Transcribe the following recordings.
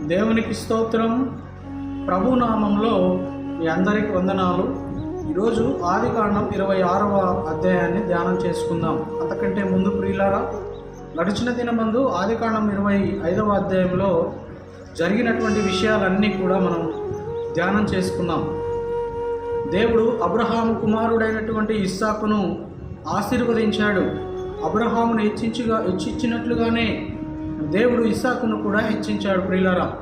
దేవునికి స్తోత్రం. ప్రభు నామంలో మీ అందరికి వందనాలు. ఈరోజు ఆది కాండం ఇరవై ఆరవ అధ్యాయాన్ని ధ్యానం చేసుకుందాం. అంతకంటే ముందు ప్రియులారా గడిచిన దినమందు ఆది కాండం ఇరవై ఐదవ అధ్యాయంలో జరిగినటువంటి విషయాలన్నీ కూడా మనం ధ్యానం చేసుకున్నాం దేవుడు అబ్రహాము కుమారుడైనటువంటి ఇస్సాకును ఆశీర్వదించాడు. అబ్రహామును హెచ్చించుగా హెచ్చించినట్లుగానే దేవుడు ఇసాకును కూడా హెచ్చించాడు ప్రియులారా.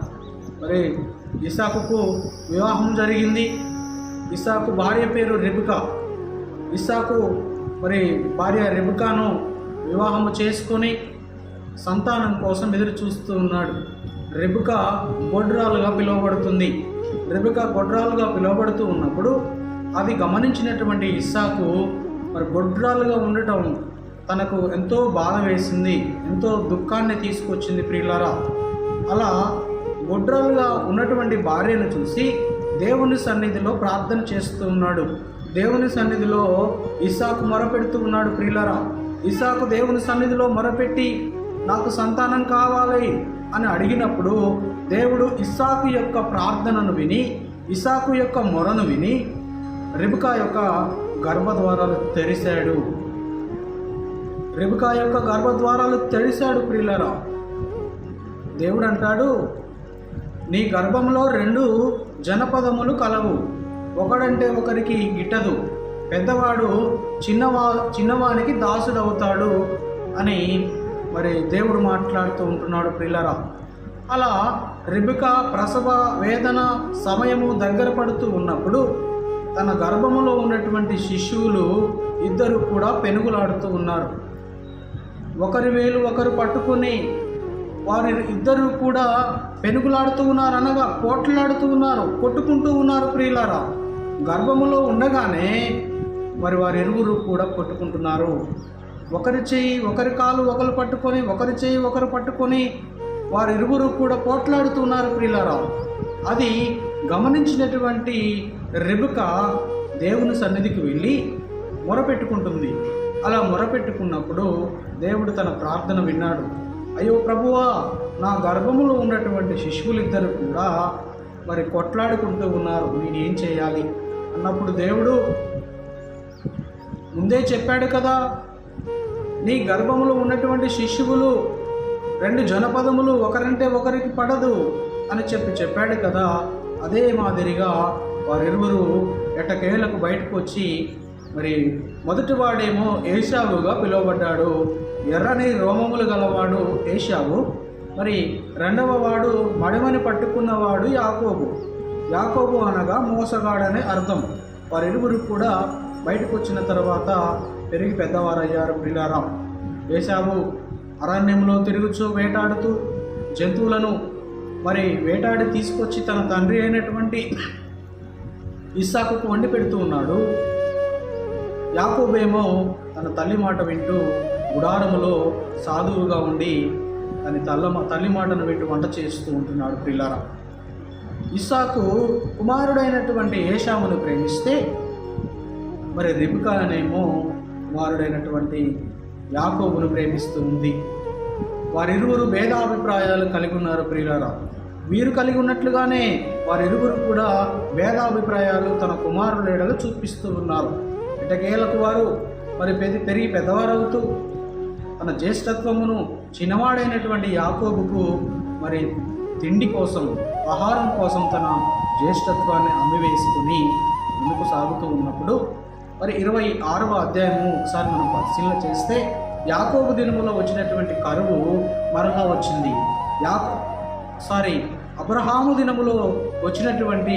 మరి ఇసాకుకు వివాహం జరిగింది. ఇసాకు భార్య పేరు రెబికా. ఇసాకు మరి భార్య రెబికాను వివాహము చేసుకొని సంతానం కోసం ఎదురు చూస్తూ ఉన్నాడు. రెబిక గొడ్రాలుగా పిలువబడుతుంది. రెబిక గొడ్రాలుగా పిలువబడుతూ ఉన్నప్పుడు అది గమనించినటువంటి ఇస్సాకు మరి గొడ్రాలుగా ఉండటం తనకు ఎంతో బాధ వేసింది ఎంతో దుఃఖాన్ని తీసుకొచ్చింది ప్రియులారా. అలా గొడ్రాలుగా ఉన్నటువంటి భార్యను చూసి దేవుని సన్నిధిలో ప్రార్థన చేస్తూ ఉన్నాడు. దేవుని సన్నిధిలో ఇసాకు మొరపెడుతూ ఉన్నాడు ప్రియులారా. ఇసాకు దేవుని సన్నిధిలో మొరపెట్టి నాకు సంతానం కావాలి అని అడిగినప్పుడు దేవుడు ఇసాకు యొక్క ప్రార్థనను విని ఇసాకు యొక్క మొరను విని రిబికా యొక్క గర్భద్వారాలు తెరిశాడు రిబికా యొక్క గర్భద్వారాలు తెరిశాడు ప్రియులరా. దేవుడు అంటాడు నీ గర్భంలో రెండు జనపదములు కలవు. ఒకడంటే ఒకరికి గిట్టదు. పెద్దవాడు చిన్నవా చిన్నవానికి దాసుడవుతాడు అని మరి దేవుడు మాట్లాడుతూ ఉంటున్నాడు ప్రిల్లరా అలా రిబిక ప్రసవ వేదన సమయము దగ్గర పడుతూ ఉన్నప్పుడు తన గర్భములో ఉన్నటువంటి శిశువులు ఇద్దరు కూడా పెనుగులాడుతూ ఉన్నారు. ఒకరి వేలు ఒకరు పట్టుకొని వారి ఇద్దరు కూడా పెనుగులాడుతూ ఉన్నారు అనగా పోట్లాడుతూ ఉన్నారు కొట్టుకుంటూ ఉన్నారు ప్రియులారా. గర్భములో ఉండగానే మరి వారి ఇరువురు కూడా కొట్టుకుంటున్నారు. ఒకరి చేయి ఒకరి కాలు ఒకరు పట్టుకొని ఒకరి చేయి ఒకరు పట్టుకొని వారి ఇరువురు కూడా పోట్లాడుతున్నారు ప్రియులారా. అది గమనించినటువంటి రెబుక దేవుని సన్నిధికి వెళ్ళి మొరపెట్టుకుంటుంది. అలా మొరపెట్టుకున్నప్పుడు దేవుడు తన ప్రార్థన విన్నాడు. అయ్యో ప్రభువా నా గర్భములో ఉన్నటువంటి శిశువులిద్దరు కూడా మరి కొట్లాడుకుంటూ ఉన్నారు. నేనేం చేయాలి? అన్నప్పుడు దేవుడు ముందే చెప్పాడు కదా నీ గర్భములో ఉన్నటువంటి శిశువులు రెండు జనపదములు ఒకరంటే ఒకరికి పడదు అని చెప్పి చెప్పాడు కదా అదే మాదిరిగా వారిరువురు ఎటకేలకు బయటకు వచ్చి మరి మొదటివాడేమో ఏషావుగా పిలువబడ్డాడు. ఎర్రని రోమములు గలవాడు ఏషావు మరి రెండవ వాడు మడమని పట్టుకున్నవాడు యాకోబు. యాకోబు అనగా మోసగాడనే అర్థం. వారిరువురు కూడా బయటకు వచ్చిన తర్వాత పెరిగి పెద్దవారయ్యారు ప్రిలారాం. ఏషావు అరణ్యంలో తిరుగుచూ వేటాడుతూ జంతువులను మరి వేటాడి తీసుకొచ్చి తన తండ్రి అయినటువంటి ఇస్సాకుకు వండి పెడుతూ ఉన్నాడు. యాకోబేమో తన తల్లి మాట వింటూ గుడారములో సాధువుగా ఉండి తన తల్ల తల్లి మాటను వింటూ వంట చేస్తూ ఉంటున్నాడు పిల్లారా ఇస్సాకు కుమారుడైనటువంటి ఏషామును ప్రేమిస్తే మరి రిబికానేమో కుమారుడైనటువంటి యాకోబును ప్రేమిస్తూ ఉంది వారిరువురు భేదాభిప్రాయాలు కలిగి ఉన్నారు ప్రియులారా వీరు కలిగి ఉన్నట్లుగానే వారిరువురు కూడా భేదాభిప్రాయాలు తన కుమారుడేడలు చూపిస్తూ ఉన్నారు. ఇటకేలకు వారు మరి పెద్ద పెరిగి పెద్దవారవుతూ తన జ్యేష్ఠత్వమును చిన్నవాడైనటువంటి యాకోబుకు మరి తిండి కోసం ఆహారం కోసం తన జ్యేష్ఠత్వాన్ని అమ్మివేసుకుని ముందుకు సాగుతూ ఉన్నప్పుడు మరి ఇరవై ఆరవ అధ్యాయము ఒకసారి మనం పరిశీలన చేస్తే యాకోబు దినములో వచ్చినటువంటి కరువు మరలా వచ్చింది. యాకో సారీ అబ్రహాము దినములో వచ్చినటువంటి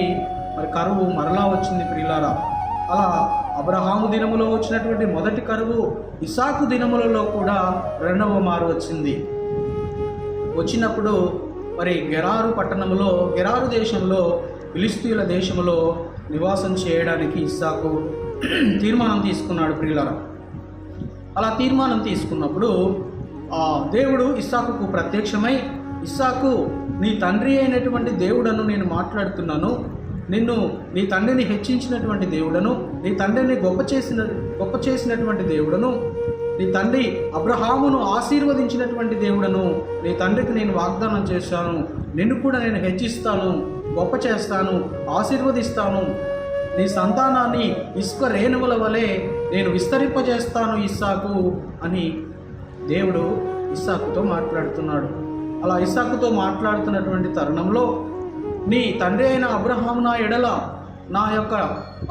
మరి కరువు మరలా వచ్చింది ప్రియులారా. అలా అబ్రహాము దినములో వచ్చినటువంటి మొదటి కరువు ఇసాకు దినములలో కూడా రెండవ మారు వచ్చింది. వచ్చినప్పుడు మరి గెరారు పట్టణంలో గెరారు దేశంలో ఫిలిస్తీన్ల దేశంలో నివాసం చేయడానికి ఇస్సాకు తీర్మానం తీసుకున్నాడు ప్రియులారా. అలా తీర్మానం తీసుకున్నప్పుడు దేవుడు ఇస్సాకుకు ప్రత్యక్షమై ఇస్సాకు నీ తండ్రి అయినటువంటి దేవుడను నేను మాట్లాడుతున్నాను. నిన్ను నీ తండ్రిని హెచ్చించినటువంటి దేవుడను నీ తండ్రిని గొప్ప చేసిన గొప్ప చేసినటువంటి దేవుడను నీ తండ్రి అబ్రహామును ఆశీర్వదించినటువంటి దేవుడను నీ తండ్రికి నేను వాగ్దానం చేశాను. నిన్ను కూడా నేను హెచ్చిస్తాను గొప్ప చేస్తాను ఆశీర్వదిస్తాను. నీ సంతానాన్ని ఇసుక రేణువుల వలె నేను విస్తరింపజేస్తాను ఇస్సాకు అని దేవుడు ఇస్సాకుతో మాట్లాడుతున్నాడు. అలా ఇస్సాకుతో మాట్లాడుతున్నటువంటి తరుణంలో నీ తండ్రి అయిన అబ్రహాము నా ఎడల నా యొక్క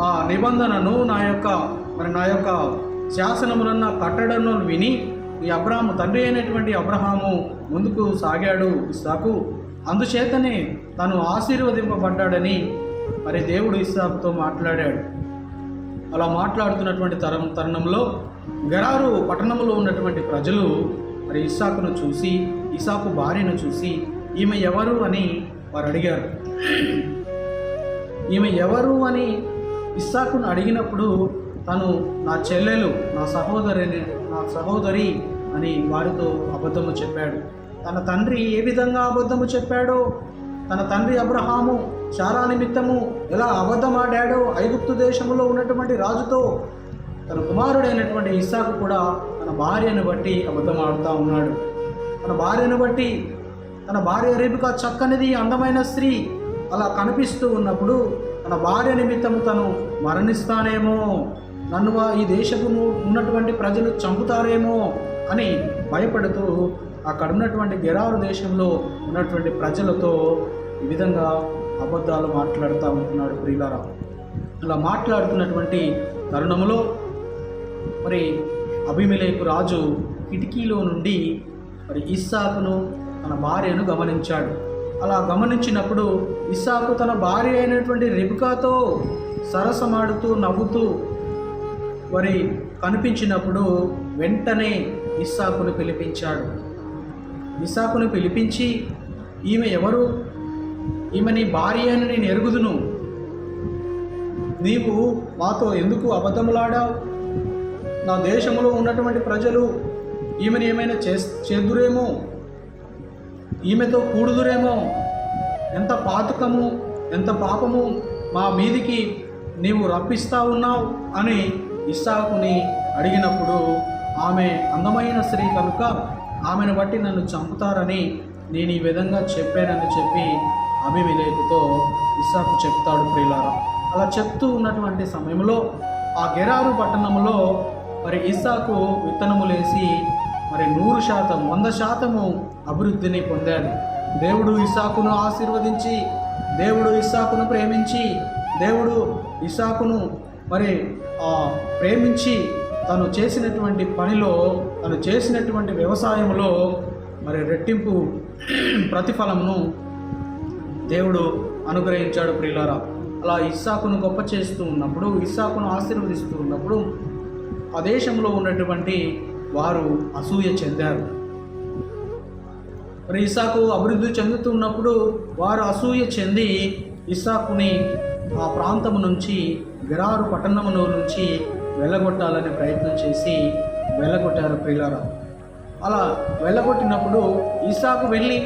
ఆ నిబంధనను నా యొక్క మరి నా యొక్క శాసనములన్న కట్టడను విని ఈ అబ్రహాము తండ్రి అయినటువంటి అబ్రహాము ముందుకు సాగాడు ఇస్సాకు. అందుచేతనే తను ఆశీర్వదింపబడ్డాడని మరి దేవుడు ఇస్సాకుతో మాట్లాడాడు. అలా మాట్లాడుతున్నటువంటి తరం తరుణంలో గరారు పట్టణంలో ఉన్నటువంటి ప్రజలు మరి ఇస్సాకును చూసి ఇసాకు భార్యను చూసి ఈమె ఎవరు? అని వారు అడిగారు. ఈమె ఎవరు అని ఇస్సాకును అడిగినప్పుడు తను నా చెల్లెలు నా సహోదరిని నా సహోదరి అని వారితో అబద్ధము చెప్పాడు. తన తండ్రి ఏ విధంగా అబద్ధము చెప్పాడో తన తండ్రి అబ్రహాము చారా నిమిత్తము ఎలా అబద్ధమాడాడో ఐగుప్తు దేశంలో ఉన్నటువంటి రాజుతో తన కుమారుడైనటువంటి ఇస్సాకు కూడా తన భార్యను బట్టి అబద్ధమాడుతూ ఉన్నాడు. తన భార్యను బట్టి తన భార్య రేపుక చక్కనిది అందమైన స్త్రీ అలా కనిపిస్తూ ఉన్నప్పుడు తన భార్య నిమిత్తము తను మరణిస్తానేమో నన్ను ఈ దేశపు ఉన్నటువంటి ప్రజలు చంపుతారేమో అని భయపడుతూ అక్కడ ఉన్నటువంటి గెరారు దేశంలో ఉన్నటువంటి ప్రజలతో ఈ విధంగా అబద్ధాలు మాట్లాడుతూ ఉంటున్నాడు ప్రియులారా. అలా మాట్లాడుతున్నటువంటి తరుణంలో మరి అభిమిలేకు రాజు కిటికీలో నుండి మరి ఇస్సాకును తన భార్యను గమనించాడు. అలా గమనించినప్పుడు ఇస్సాకు తన భార్య అయినటువంటి రిబికాతో సరసమాడుతూ నవ్వుతూ మరి కనిపించినప్పుడు వెంటనే ఇస్సాకును పిలిపించాడు. ఇస్సాకును పిలిపించి ఈమె ఎవరు? ఈమె నీ భార్య అని నేను ఎరుగుదును. నీవు మాతో ఎందుకు అబద్ధములాడావు? నా దేశంలో ఉన్నటువంటి ప్రజలు ఈమెను ఏమైనా చే చేదురేమో? ఈమెతో కూడుదురేమో. ఎంత పాతకము ఎంత పాపము మా మీదికి నీవు రప్పిస్తా ఉన్నావు అని ఇస్సాకుని అడిగినప్పుడు ఆమె అందమైన స్త్రీ కనుక ఆమెను బట్టి నన్ను చంపుతారని నేను ఈ విధంగా చెప్పానని చెప్పి అభివిలేకుతో ఇస్సాకు చెప్తాడు ప్రియులారా. అలా చెప్తూ ఉన్నటువంటి సమయంలో ఆ గెరారు పట్టణంలో మరి ఇస్సాకు విత్తనములేసి మరి నూరు శాతం వంద శాతము అభివృద్ధిని పొందాడు. దేవుడు ఇసాకును ఆశీర్వదించి దేవుడు ఇసాకును ప్రేమించి దేవుడు ఇసాకును మరి ప్రేమించి తను చేసినటువంటి పనిలో తను చేసినటువంటి వ్యవసాయంలో మరి రెట్టింపు ప్రతిఫలమును దేవుడు అనుగ్రహించాడు ప్రియులారా. అలా ఇస్సాకును గొప్ప చేస్తూ ఉన్నప్పుడు ఇస్సాకును ఆశీర్వదిస్తూ ఉన్నప్పుడు ఆ దేశంలో ఉన్నటువంటి వారు అసూయ చెందారు. మరి ఇసాకు అభివృద్ధి చెందుతున్నప్పుడు వారు అసూయ చెంది ఇసాకుని ఆ ప్రాంతము నుంచి గిరారు పట్టణమును నుంచి వెళ్ళగొట్టాలని ప్రయత్నం చేసి వెళ్ళగొట్టారు ప్రియులారా. అలా వెళ్ళగొట్టినప్పుడు ఇసాకు వెళ్ళి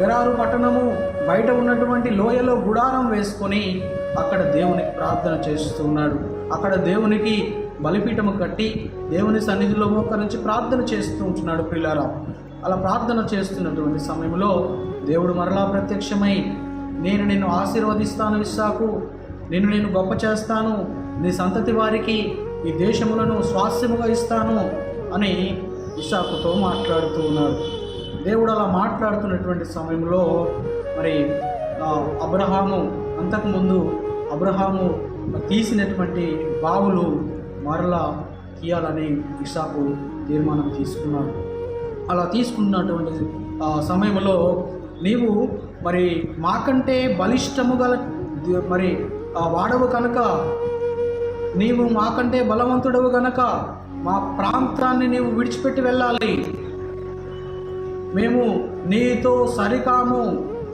గిరారు పట్టణము బయట ఉన్నటువంటి లోయలో గుడారం వేసుకొని అక్కడ దేవునికి ప్రార్థన చేస్తున్నాడు. అక్కడ దేవునికి బలిపీఠము కట్టి దేవుని సన్నిధిలో మోకరించి ప్రార్థన చేస్తూ ఉంటున్నాడు ప్రిలారా అలా ప్రార్థన చేస్తున్నటువంటి సమయంలో దేవుడు మరలా ప్రత్యక్షమై నేను నిన్ను ఆశీర్వదిస్తాను ఇస్సాకు నిన్ను నేను గొప్ప చేస్తాను నీ సంతతి వారికి ఈ దేశములను స్వాస్థ్యముగా ఇస్తాను అని ఇస్సాకుతో మాట్లాడుతూ ఉన్నాడు. దేవుడు అలా మాట్లాడుతున్నటువంటి సమయంలో మరి అబ్రహాము అంతకుముందు అబ్రహాము తీసినటువంటి బావులు మరలా తీయాలని ఇసాకు తీర్మానం తీసుకున్నాడు అలా తీసుకున్నటువంటి ఆ, సమయంలో నీవు మరి మాకంటే బలిష్టము గల మరి వాడవు కనుక నీవు మాకంటే బలవంతుడవు గనక మా ప్రాంతాన్ని నీవు విడిచిపెట్టి వెళ్ళాలి. మేము నీతో సరికాము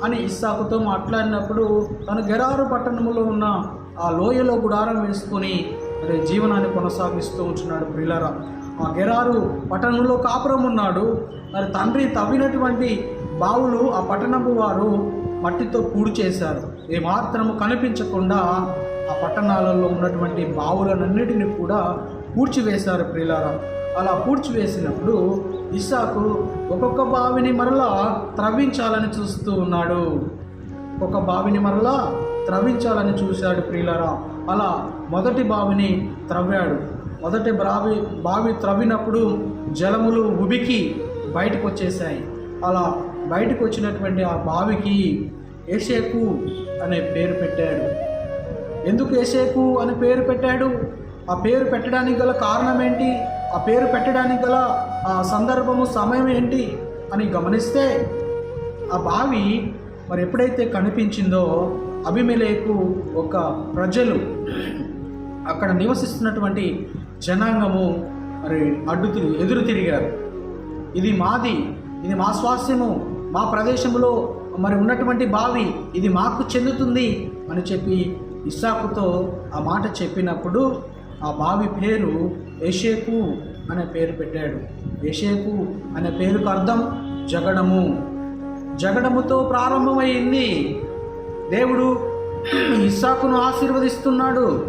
అని ఇస్సాకుతో మాట్లాడినప్పుడు తను గెరారు పట్టణములో ఉన్న ఆ లోయలో గుడారం వేసుకొని మరి జీవనాన్ని కొనసాగిస్తూ ఉంటున్నాడు ప్రిలరా ఆ గెరారు పట్టణంలో కాపురం ఉన్నాడు. మరి తండ్రి తవ్వినటువంటి బావులు ఆ పట్టణపు వారు మట్టితో పూడి చేశారు. ఏమాత్రము కనిపించకుండా ఆ పట్టణాలలో ఉన్నటువంటి బావులనన్నిటిని కూడా పూడ్చివేశారు ప్రిలారా అలా పూడ్చివేసినప్పుడు ఇస్సాకు ఒక్కొక్క బావిని మరలా త్రవ్వించాలని చూస్తూ ఉన్నాడు. ఒక బావిని మరలా త్రవ్వించాలని చూశాడు ప్రియులరా. అలా మొదటి బావిని త్రవ్వాడు. మొదటి బావి బావి త్రవ్వినప్పుడు జలములు ఉబికి బయటకు వచ్చేసాయి అలా బయటకు వచ్చినటువంటి ఆ బావికి ఏషేకు అనే పేరు పెట్టాడు. ఎందుకు ఏషేకు అని పేరు పెట్టాడు? ఆ పేరు పెట్టడానికి గల కారణం ఏంటి ఆ పేరు పెట్టడానికి గల ఆ సందర్భము సమయం ఏంటి అని గమనిస్తే ఆ బావి మరి ఎప్పుడైతే కనిపించిందో అభిమేలేకు ఒక ప్రజలు అక్కడ నివసిస్తున్నటువంటి జనాంగము మరి అడ్డు తిరిగి ఎదురు తిరిగారు. ఇది మాది ఇది మా స్వాస్థ్యము మా ప్రదేశంలో మరి ఉన్నటువంటి బావి ఇది మాకు చెందుతుంది అని చెప్పి ఇస్సాకుతో ఆ మాట చెప్పినప్పుడు ఆ బావి పేరు ఏషేకు అనే పేరు పెట్టాడు. ఏషేకు అనే పేరుకు అర్థం జగడము. జగడముతో ప్రారంభమైంది దేవుడు ఇస్సాకును ఆశీర్వదిస్తున్నాడు.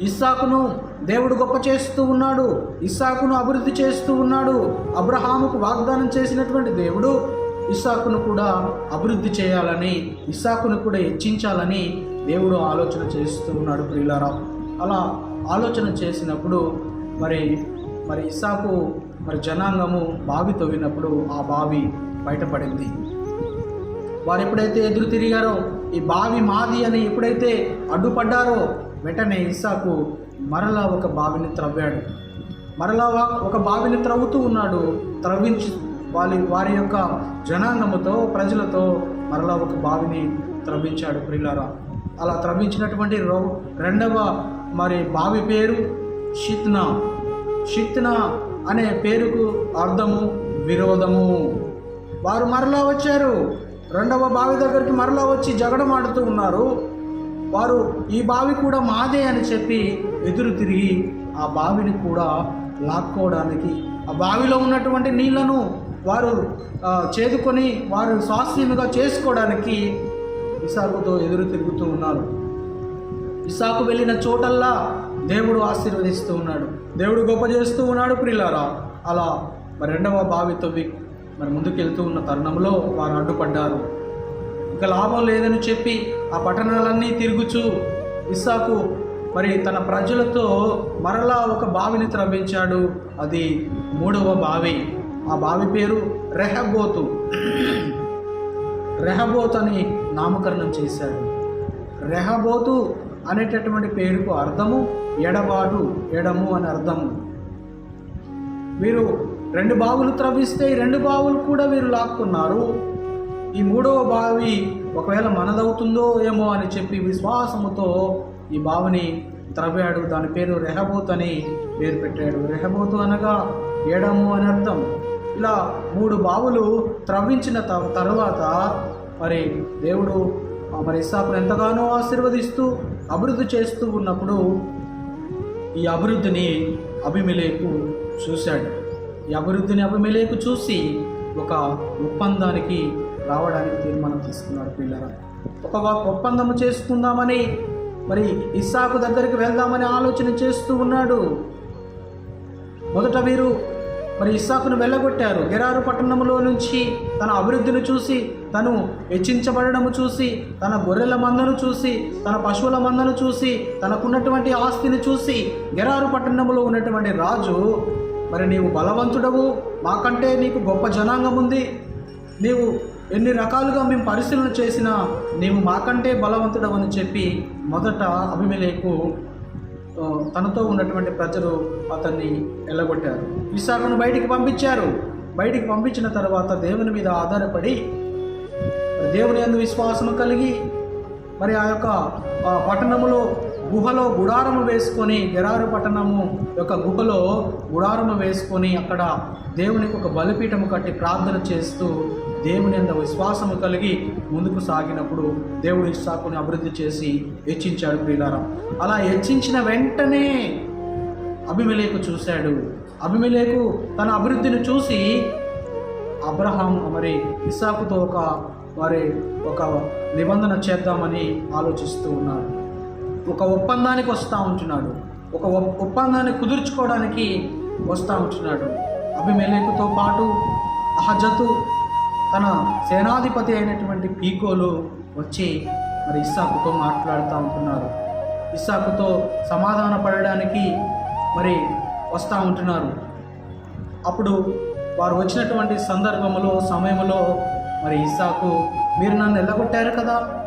ఇస్సాకును దేవుడు గొప్ప చేస్తూ ఉన్నాడు. ఇస్సాకును అభివృద్ధి చేస్తూ ఉన్నాడు. అబ్రహాముకు వాగ్దానం చేసినటువంటి దేవుడు ఇస్సాకును కూడా అభివృద్ధి చేయాలని ఇస్సాకును కూడా హెచ్చించాలని దేవుడు ఆలోచన చేస్తూ ఉన్నాడు ప్రియులారా. అలా ఆలోచన చేసినప్పుడు మరి మరి ఇస్సాకు మరి జనాంగము బావి తవ్వినప్పుడు ఆ బావి బయటపడింది. వారు ఎప్పుడైతే ఎదురు తిరిగారో ఈ బావి మాది అని ఎప్పుడైతే అడ్డుపడ్డారో వెంటనే ఇస్సాకు మరలా ఒక బావిని త్రవ్వాడు. మరలా ఒక బావిని త్రవ్వుతూ ఉన్నాడు. త్రవ్వించి వారి వారి యొక్క జనాంగముతో ప్రజలతో మరలా ఒక బావిని త్రవ్వించాడు ప్రిలారా అలా త్రవ్వించినటువంటి రెండవ మరి బావి పేరు షిత్నా. షిత్నా అనే పేరుకు అర్థము విరోధము. వారు మరలా వచ్చారు. రెండవ బావి దగ్గరికి మరలా వచ్చి జగడమాడుతూ ఉన్నారు. వారు ఈ బావి కూడా మాదే అని చెప్పి ఎదురు తిరిగి ఆ బావిని కూడా లాక్కోవడానికి ఆ బావిలో ఉన్నటువంటి నీళ్ళను వారు చేదుకొని వారు స్వాస్థ్యముగా చేసుకోవడానికి ఇసాకుతో ఎదురు తిరుగుతూ ఉన్నారు. ఇసాకు వెళ్ళిన చోటల్లా దేవుడు ఆశీర్వదిస్తూ ఉన్నాడు. దేవుడు గొప్ప చేస్తూ ఉన్నాడు ప్రిలారా. అలా రెండవ బావి తవ్వి మరి ముందుకెళ్తూ ఉన్న తరుణంలో వారు అడ్డుపడ్డారు. ఇంకా లాభం లేదని చెప్పి ఆ పట్టణాలన్నీ తిరుగుచూ ఇస్సాకు మరి తన ప్రజలతో మరలా ఒక బావిని త్రవ్వించాడు. అది మూడవ బావి. ఆ బావి పేరు రెహబోతు. రెహబోత్ అని నామకరణం చేశాడు. రెహబోతు అనేటటువంటి పేరుకు అర్థము ఎడబాటు ఎడము అని అర్థము. వీరు రెండు బావులు త్రవ్విస్తే ఈ రెండు బావులు కూడా వీరు లాక్కున్నారు. ఈ మూడవ బావి ఒకవేళ మనదవుతుందో ఏమో అని చెప్పి విశ్వాసముతో ఈ బావిని త్రవ్వాడు. దాని పేరు రెహబోత్ అని పేరు పెట్టాడు. రెహబోతు అనగా ఏడము అని అర్థం. ఇలా మూడు బావులు త్రవ్వించిన త- తర్వాత మరి దేవుడు ఆ మరి ఇస్సాకును ఎంతగానో ఆశీర్వదిస్తూ అభివృద్ధి చేస్తూ ఉన్నప్పుడు ఈ అభివృద్ధిని అభిమిలేకు చూశాడు. అభివృద్ధిని అభిమేలేకు చూసి ఒక ఒప్పందానికి రావడానికి తీర్మానం తీసుకున్నాడు పిల్లల ఒక ఒప్పందం ఒప్పందము చేసుకుందామని మరి ఇస్సాకు దగ్గరికి వెళ్దామని ఆలోచన చేస్తూ ఉన్నాడు. మొదట వీరు మరి ఇస్సాకును వెళ్ళగొట్టారు. గెరారు పట్టణంలో నుంచి తన అభివృద్ధిని చూసి తను హెచ్చించబడము చూసి తన గొర్రెల మందను చూసి తన పశువుల మందను చూసి తనకున్నటువంటి ఆస్తిని చూసి గెరారు పట్టణంలో ఉన్నటువంటి రాజు మరి నీవు బలవంతుడవు. మాకంటే నీకు గొప్ప జనాంగం ఉంది. నీవు ఎన్ని రకాలుగా మేము పరిశీలన చేసినా నీవు మాకంటే బలవంతుడవు అని చెప్పి మొదట అభిమలేకు తనతో ఉన్నటువంటి ప్రజలు అతన్ని వెళ్ళగొట్టారు ఇసాకును బయటికి పంపించారు. బయటికి పంపించిన తర్వాత దేవుని మీద ఆధారపడి దేవుని యందు విశ్వాసము కలిగి మరి ఆ యొక్క పట్టణములో గుహలో గుడారము వేసుకొని గెరారు పట్టణము యొక్క గుహలో గుడారము వేసుకొని అక్కడ దేవునికి ఒక బలిపీఠము కట్టి ప్రార్థన చేస్తూ దేవుని అంత విశ్వాసము కలిగి ముందుకు సాగినప్పుడు దేవుడు ఇస్సాకుని అభివృద్ధి చేసి హెచ్చించాడు ప్రియులారా. అలా హెచ్చించిన వెంటనే అభిమలేకు చూశాడు. అభిమలేకు తన అభివృద్ధిని చూసి అబ్రహాం మరి ఇస్సాకుతో ఒక వారి ఒక నిబంధన చేద్దామని ఆలోచిస్తూ ఉన్నారు ఒక ఒప్పందానికి వస్తూ ఉంటున్నాడు. ఒక ఒప్పందాన్ని కుదుర్చుకోవడానికి వస్తూ ఉంటున్నాడు. అభిమేలేకుతో పాటు అహజతు తన సేనాధిపతి అయినటువంటి పీకోలు వచ్చి మరి ఇస్సాకుతో మాట్లాడుతూ ఉంటున్నారు. ఇస్సాకుతో సమాధాన పడడానికి మరి వస్తూ ఉంటున్నారు. అప్పుడు వారు వచ్చినటువంటి సందర్భంలో సమయంలో మరి ఇస్సాకు మీరు నన్ను ఎల్లగొట్టారు కదా?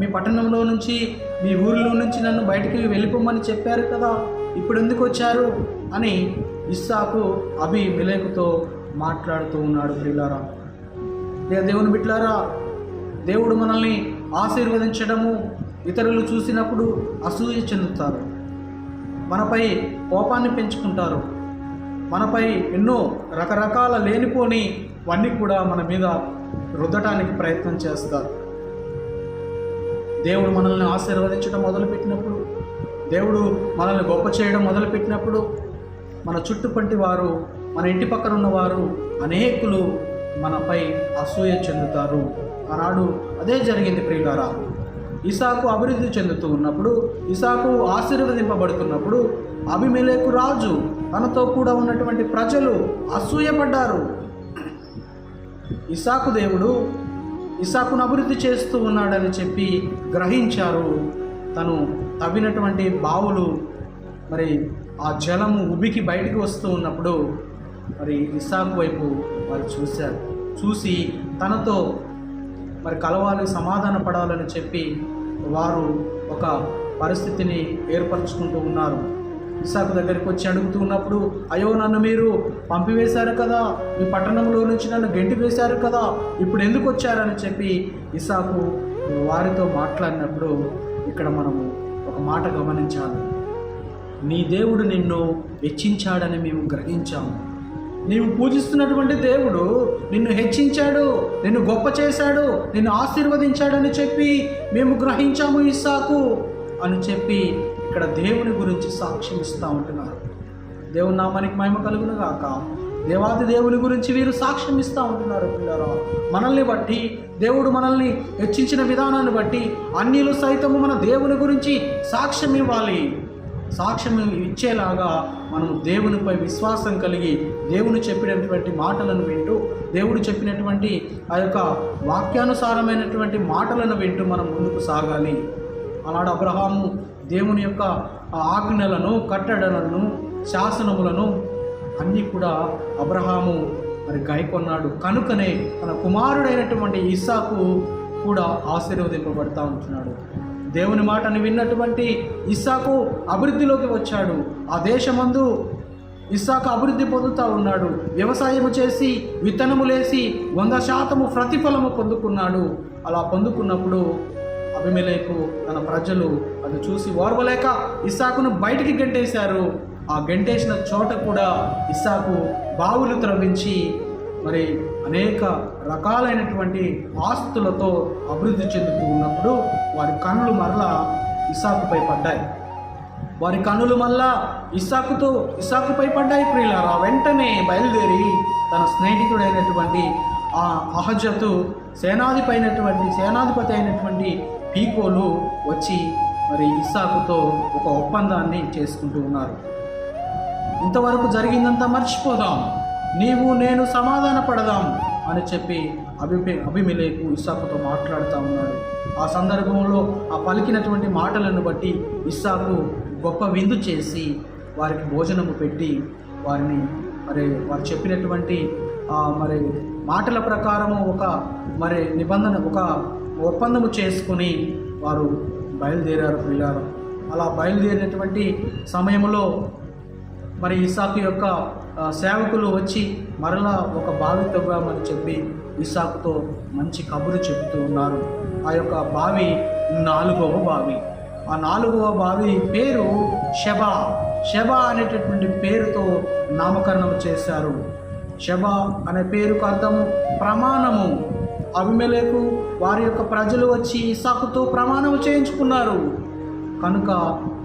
మీ పట్టణంలో నుంచి మీ ఊరిలో నుంచి నన్ను బయటికి వెళ్ళిపోమని చెప్పారు కదా ఇప్పుడు ఎందుకు వచ్చారు? అని ఇస్సాకు అభి మిలేకుతో మాట్లాడుతూ ఉన్నాడు ప్రియులారా. దేవుని బిడ్లారా దేవుడు మనల్ని ఆశీర్వదించడము ఇతరులు చూసినప్పుడు అసూయ చెందుతారు. మనపై కోపాన్ని పెంచుకుంటారు. మనపై ఎన్నో రకరకాల లేనిపోని వన్నీ కూడా మన మీద రుద్దటానికి ప్రయత్నం చేస్తారు. దేవుడు మనల్ని ఆశీర్వదించడం మొదలుపెట్టినప్పుడు దేవుడు మనల్ని గొప్ప చేయడం మొదలుపెట్టినప్పుడు మన చుట్టుపంటి వారు మన ఇంటి పక్కన ఉన్నవారు అనేకులు మనపై అసూయ చెందుతారు. ఆనాడు అదే జరిగింది ప్రియులారా. ఇసాకు అభివృద్ధి చెందుతూ ఉన్నప్పుడు ఇసాకు ఆశీర్వదింపబడుతున్నప్పుడు అభిమేలేకు రాజు తనతో కూడా ఉన్నటువంటి ప్రజలు అసూయపడ్డారు. ఇసాకు దేవుడు ఇసాకును అభివృద్ధి చేస్తూ ఉన్నాడని చెప్పి గ్రహించారు. తను తవ్వినటువంటి బావులు మరి ఆ జలము ఉబికి బయటికి వస్తూ ఉన్నప్పుడు మరి ఇసాకు వైపు వారు చూశారు. చూసి తనతో మరి కలవాలి సమాధాన పడాలని చెప్పి వారు ఒక పరిస్థితిని ఏర్పరచుకుంటూ ఉన్నారు. ఇసాకు దగ్గరికి వచ్చి అడుగుతూ ఉన్నప్పుడు అయ్యో నన్ను మీరు పంపివేశారు కదా మీ పట్టణంలో నుంచి నన్ను గెంటి వేశారు కదా ఇప్పుడు ఎందుకు వచ్చారని చెప్పి ఇసాకు వారితో మాట్లాడినప్పుడు ఇక్కడ మనము ఒక మాట గమనించాలి. నీ దేవుడు నిన్ను హెచ్చించాడని మేము గ్రహించాము. నీవు పూజిస్తున్నటువంటి దేవుడు నిన్ను హెచ్చించాడు నిన్ను గొప్ప చేశాడు నిన్ను ఆశీర్వదించాడని చెప్పి మేము గ్రహించాము ఇస్సాకు అని చెప్పి ఇక్కడ దేవుని గురించి సాక్ష్యం ఇస్తూ ఉంటున్నారు. దేవుని నామానికి మహిమ కలుగును గాక. దేవాది దేవుని గురించి వీరు సాక్ష్యం ఇస్తూ ఉంటున్నారు పిల్లరా. మనల్ని బట్టి దేవుడు మనల్ని హెచ్చించిన విధానాన్ని బట్టి అన్నిలు సైతము మన దేవుని గురించి సాక్ష్యం ఇవ్వాలి. సాక్ష్యం ఇచ్చేలాగా మనం దేవునిపై విశ్వాసం కలిగి దేవుని చెప్పినటువంటి మాటలను వింటూ దేవుడు చెప్పినటువంటి ఆ యొక్క వాక్యానుసారమైనటువంటి మాటలను వింటూ మనం ముందుకు సాగాలి. అలాడు అబ్రహాము దేవుని యొక్క ఆజ్ఞలను కట్టడలను శాసనములను అన్నీ కూడా అబ్రహాము మరి గాయకొన్నాడు కనుకనే తన కుమారుడైనటువంటి ఇస్సాకు కూడా ఆశీర్వదింపబడతా ఉంటున్నాడు. దేవుని మాటను విన్నటువంటి ఇస్సాకు అభివృద్ధిలోకి వచ్చాడు. ఆ దేశమందు ఇస్సాకు అభివృద్ధి పొందుతూ ఉన్నాడు. వ్యవసాయము చేసి విత్తనములేసి వంద శాతము ప్రతిఫలము పొందుకున్నాడు. అలా పొందుకున్నప్పుడు అభిమేలకు తన ప్రజలు అది చూసి ఓర్వలేక ఇస్సాకును బయటికి గెంటేశారు. ఆ గెంటేసిన చోట కూడా ఇస్సాకు బావులు త్రవ్వించి మరి అనేక రకాలైనటువంటి ఆస్తులతో అభివృద్ధి చెందుతూ ఉన్నప్పుడు వారి కన్నులు మరలా ఇస్సాకుపై పడ్డాయి. వారి కన్నులు మళ్ళా ఇస్సాకుతో ఇస్సాకుపై పడ్డాయి ప్రియులారా. వెంటనే బయలుదేరి తన స్నేహితుడైనటువంటి ఆ అహజతు సేనాధిపైనటువంటి అయినటువంటి సేనాధిపతి అయినటువంటి పీకోలు వచ్చి మరి ఇస్సాకుతో ఒక ఒప్పందాన్ని చేసుకుంటూ ఉన్నారు. ఇంతవరకు జరిగిందంతా మర్చిపోదాం. నీవు నేను సమాధాన పడదాం అని చెప్పి అభిపే అభిమిలేకు ఇస్సాకుతో మాట్లాడుతూ ఉన్నాడు. ఆ సందర్భంలో ఆ పలికినటువంటి మాటలను బట్టి ఇస్సాకు గొప్ప విందు చేసి వారికి భోజనము పెట్టి వారిని మరి వారు చెప్పినటువంటి మరి మాటల ప్రకారము ఒక మరి నిబంధన ఒక ఒప్పందము చేసుకుని వారు బయలుదేరారు పిల్లలు అలా బయలుదేరినటువంటి సమయంలో మరి ఇసాకు యొక్క సేవకులు వచ్చి మరలా ఒక బావి తవ్వామని చెప్పి ఇసాకుతో మంచి కబురు చెబుతూ ఉన్నారు. ఆ యొక్క బావి నాలుగవ బావి. ఆ నాలుగవ బావి పేరు షబా. షబా అనేటటువంటి పేరుతో నామకరణం చేశారు. షబా అనే పేరుకు అర్థము ప్రమాణము. అభిమేలకు వారి యొక్క ప్రజలు వచ్చి ఇసాకుతో ప్రమాణం చేయించుకున్నారు. కనుక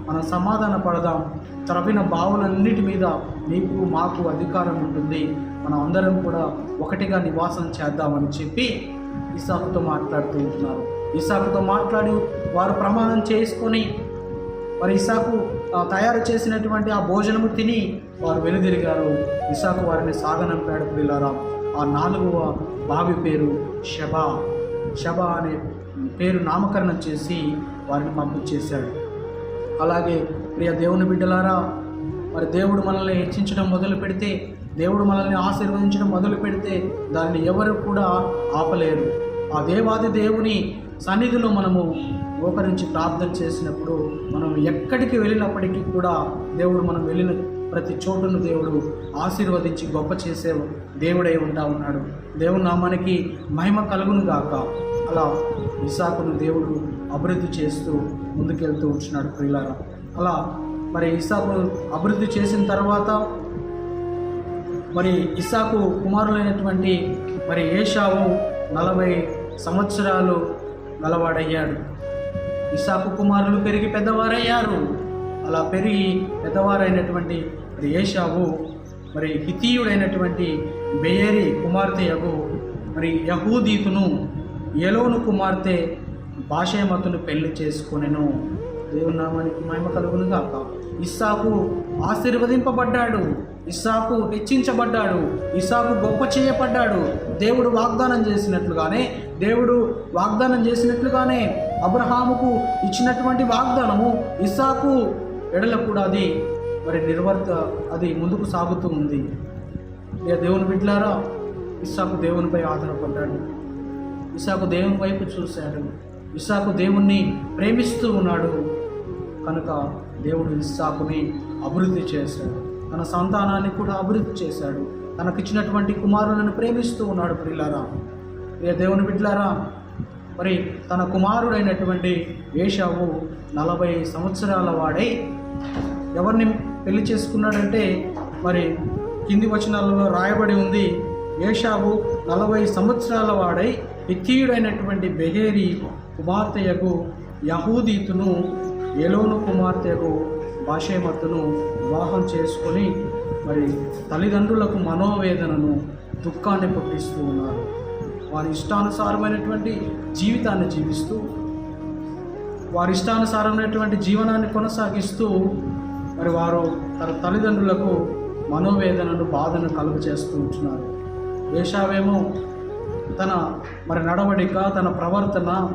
మనం సమాధాన పడదాం. త్రవిన బావులన్నిటి మీద నీకు మాకు అధికారం ఉంటుంది. మనం అందరం కూడా ఒకటిగా నివాసం చేద్దామని చెప్పి ఇసాకుతో మాట్లాడుతూ ఉంటున్నారు. ఇసాకుతో మాట్లాడి వారు ప్రమాణం చేసుకొని మరి ఇసాకు తయారు చేసినటువంటి ఆ భోజనము తిని వారు వెనుదిరిగారు. ఇసాకు వారిని సాగనంపాడు పిల్లారా ఆ నాలుగవ బావి పేరు షబా. షబా అనే పేరు నామకరణం చేసి వారిని పంపించేశాడు. అలాగే ప్రియ దేవుని బిడ్డలారా మరి దేవుడు మనల్ని హెచ్చించడం మొదలు పెడితే దేవుడు మనల్ని ఆశీర్వదించడం మొదలు పెడితే దాన్ని ఎవరు కూడా ఆపలేరు. ఆ దేవాది దేవుని సన్నిధిలో మనము గోకరించి ప్రార్థన చేసినప్పుడు మనం ఎక్కడికి వెళ్ళినప్పటికీ కూడా దేవుడు మనం వెళ్ళిన ప్రతి చోటును దేవుడు ఆశీర్వదించి గొప్ప చేసే దేవుడై ఉంటా ఉన్నాడు. దేవుని నామానికి మహిమ కలుగును గాక. అలా ఇసాకును దేవుడు అభివృద్ధి చేస్తూ ముందుకెళ్తూ వచ్చినాడు ప్రియులారా. అలా మరి ఇసాకు అభివృద్ధి చేసిన తర్వాత మరి ఇసాకు కుమారులైనటువంటి మరి ఏషావు నలభై సంవత్సరాలు గలవాడయ్యాడు ఇసాకు కుమారులు పెరిగి పెద్దవారయ్యారు. అలా పెరిగి పెద్దవారైనటువంటి మరి ఏషావు మరి హితీయుడైనటువంటి బెయేరి కుమార్తెయగు మరి యహూదీతును ఎలోను కుమార్తె భాషేమతును పెళ్ళి చేసుకునేను. దేవుని నామానికి మహిమ కలుగును గాక. ఇస్సాకు ఆశీర్వదింపబడ్డాడు. ఇస్సాకు హెచ్చించబడ్డాడు. ఇస్సాకు గొప్ప చేయబడ్డాడు. దేవుడు వాగ్దానం చేసినట్లుగానే దేవుడు వాగ్దానం చేసినట్లుగానే అబ్రహాముకు ఇచ్చినటువంటి వాగ్దానము ఇస్సాకు ఎడల కూడా అది మరి నిర్వర్త అది ముందుకు సాగుతూ ఉంది. ఇక దేవుని బిడ్డలారా ఇస్సాకు దేవునిపై ఆధారపడ్డాడు. ఇసాకు దేవుని వైపు చూశాడు. ఇసాకు దేవుణ్ణి ప్రేమిస్తూ ఉన్నాడు. కనుక దేవుడు ఇస్సాకుని అభివృద్ధి చేశాడు. తన సంతానాన్ని కూడా అభివృద్ధి చేశాడు. తనకిచ్చినటువంటి కుమారులను ప్రేమిస్తూ ఉన్నాడు ప్రిల్లారా ఏ దేవుని బిడ్డలారా మరి తన కుమారుడైనటువంటి ఏషావు నలభై సంవత్సరాల వాడై ఎవరిని పెళ్ళి చేసుకున్నాడంటే మరి కింది వచనాలలో రాయబడి ఉంది ఏషావు నలభై సంవత్సరాల వాడై హితీయుడైనటువంటి బెహేరి కుమార్తెయకు యహూదీతును ఎలోను కుమార్తెకు భాషేమతును వివాహం చేసుకొని మరి తల్లిదండ్రులకు మనోవేదనను దుఃఖాన్ని పుట్టిస్తూ ఉన్నారు. వారి ఇష్టానుసారమైనటువంటి జీవితాన్ని జీవిస్తూ వారి ఇష్టానుసారమైనటువంటి జీవనాన్ని కొనసాగిస్తూ మరి వారు తన తల్లిదండ్రులకు మనోవేదనను బాధను కలుగు చేస్తూ ఉంటున్నారు. ఏషావేమో తన మరి నడవడిక తన ప్రవర్తన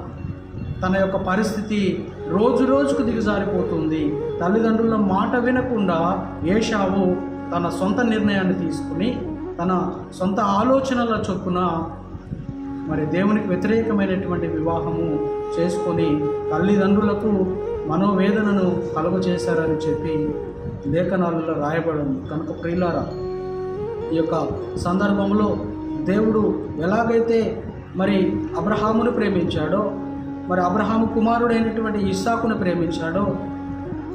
తన యొక్క పరిస్థితి రోజు రోజుకు దిగజారిపోతుంది. తల్లిదండ్రుల మాట వినకుండా ఏషావు తన సొంత నిర్ణయాన్ని తీసుకుని తన సొంత ఆలోచనల చొప్పున మరి దేవునికి వ్యతిరేకమైనటువంటి వివాహము చేసుకొని తల్లిదండ్రులకు మనోవేదనను కలుగజేశారని చెప్పి లేఖనాలలో రాయబడింది. కనుక ప్రియులారా ఈ యొక్క సందర్భంలో దేవుడు ఎలాగైతే మరి అబ్రహామును ప్రేమించాడో మరి అబ్రహాము కుమారుడైనటువంటి ఇస్సాకును ప్రేమించాడో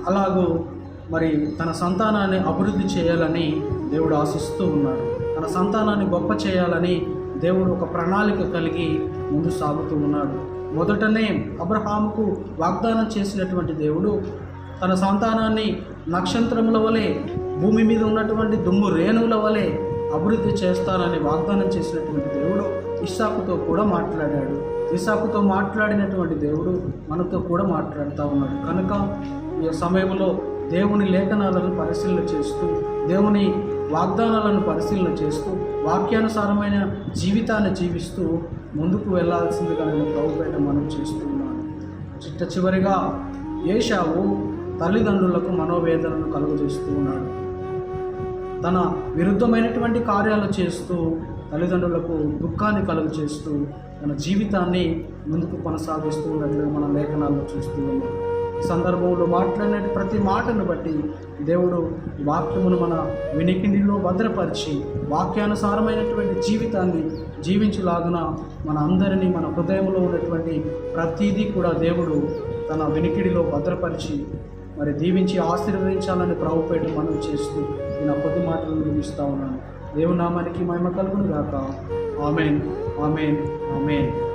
అలాగూ మరి తన సంతానాన్ని అభివృద్ధి చేయాలని దేవుడు ఆశిస్తూ ఉన్నాడు. తన సంతానాన్ని గొప్ప చేయాలని దేవుడు ఒక ప్రణాళిక కలిగి ముందు సాగుతూ ఉన్నాడు. మొదటనే అబ్రహాముకు వాగ్దానం చేసినటువంటి దేవుడు తన సంతానాన్ని నక్షత్రముల వలె భూమి మీద ఉన్నటువంటి దుమ్ము రేణువుల వలె అభివృద్ధి చేస్తానని వాగ్దానం చేసినటువంటి దేవుడు ఇస్సాకుతో కూడా మాట్లాడాడు. ఇసాకుతో మాట్లాడినటువంటి దేవుడు మనతో కూడా మాట్లాడుతూ ఉన్నాడు. కనుక ఈ సమయంలో దేవుని లేఖనాలను పరిశీలన చేస్తూ దేవుని వాగ్దానాలను పరిశీలన చేస్తూ వాక్యానుసారమైన జీవితాన్ని జీవిస్తూ ముందుకు వెళ్ళాల్సిందిగా నేను ప్రభుపేట మనం చేస్తున్నాను. చిట్ట చివరిగా ఏషావు తల్లిదండ్రులకు మనోవేదనను కలుగజేస్తూ ఉన్నాడు. తన విరుద్ధమైనటువంటి కార్యాలు చేస్తూ తల్లిదండ్రులకు దుఃఖాన్ని కలుగు చేస్తూ తన జీవితాన్ని ముందుకు కొనసాగిస్తూ ఉన్నట్లుగా మన లేఖనాల్లో చూస్తూ ఉన్నాం ఈ సందర్భంలో మాట్లాడిన ప్రతి మాటను బట్టి దేవుడు వాక్యమును మన వినికిడిలో భద్రపరిచి వాక్యానుసారమైనటువంటి జీవితాన్ని జీవించలాగున మన అందరినీ మన హృదయంలో ఉన్నటువంటి ప్రతీదీ కూడా దేవుడు తన వినికిడిలో భద్రపరిచి మరి దీవించి ఆశీర్వదించాలని ప్రభుపేట మనం చేస్తూ నేను కొద్ది మాటలు వినిపిస్తూ ఉన్నాను. దేవునామానికి మహిమ కలుగును గాక ఆమెన్. ఆమెన్. ఆమెన్.